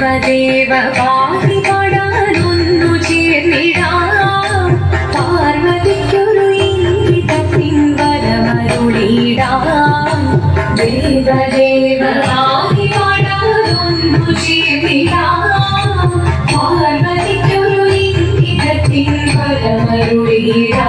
దేవదేవ పాటి పడా నన్ను చేరిడా పార్వతికురు ఇంగిత పింగల మరుడీడా దేవదేవ పాటి పడా నన్ను చేరిడా పార్వతికురు ఇంగిత పింగల మరుడీడా